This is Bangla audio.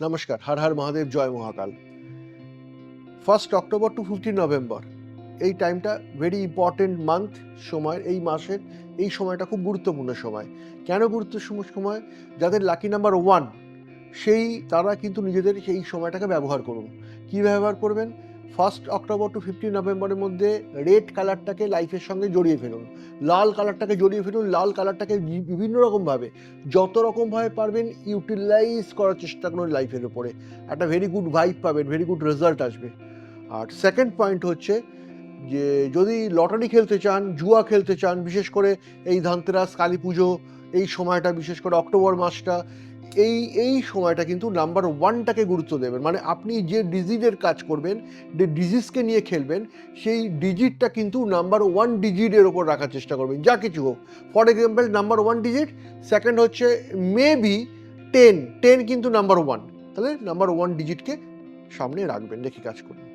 নমস্কার, হর হর মহাদেব, জয় Mahakal. First October to fifteen November এই টাইমটা ভেরি ইম্পর্টেন্ট মান্থ সময়, এই মাসের, এই সময়টা খুব গুরুত্বপূর্ণ সময়। কেন গুরুত্বপূর্ণ সময়? যাদের লাকি নাম্বার ওয়ান সেই তারা কিন্তু নিজেদের সেই সময়টাকে ব্যবহার করুন। কী ব্যবহার করবেন? ফার্স্ট অক্টোবর টু ফিফটিন নভেম্বরের মধ্যে রেড কালারটাকে লাইফের সঙ্গে জড়িয়ে ফেলুন। লাল কালারটাকে জড়িয়ে ফেলুন, লাল কালারটাকে বিভিন্ন রকমভাবে। যত রকমভাবে পারবেন ইউটিলাইজ করার চেষ্টা করুন লাইফের উপরে। একটা ভেরি গুড ভাইব পাবেন ভেরি গুড রেজাল্ট আসবে। আর সেকেন্ড পয়েন্ট হচ্ছে যে, যদি লটারি খেলতে চান, জুয়া খেলতে চান, বিশেষ করে এই ধানতেরাস, কালী পুজো, এই সময়টা, বিশেষ করে অক্টোবর মাসটা এই এই সময়টা কিন্তু নাম্বার ওয়ানটাকে গুরুত্ব দেবেন। মানে আপনি যে ডিজিটের কাজ করবেন, যে ডিজিজকে নিয়ে খেলবেন, সেই ডিজিটটা কিন্তু নাম্বার ওয়ান ডিজিটের ওপর রাখার চেষ্টা করবেন। যা কিছু হোক। For example number one digit second হচ্ছে মেবি টেন টেন কিন্তু নাম্বার ওয়ান তাহলে নাম্বার ওয়ান ডিজিটকে সামনে রাখবেন দেখি কাজ করুন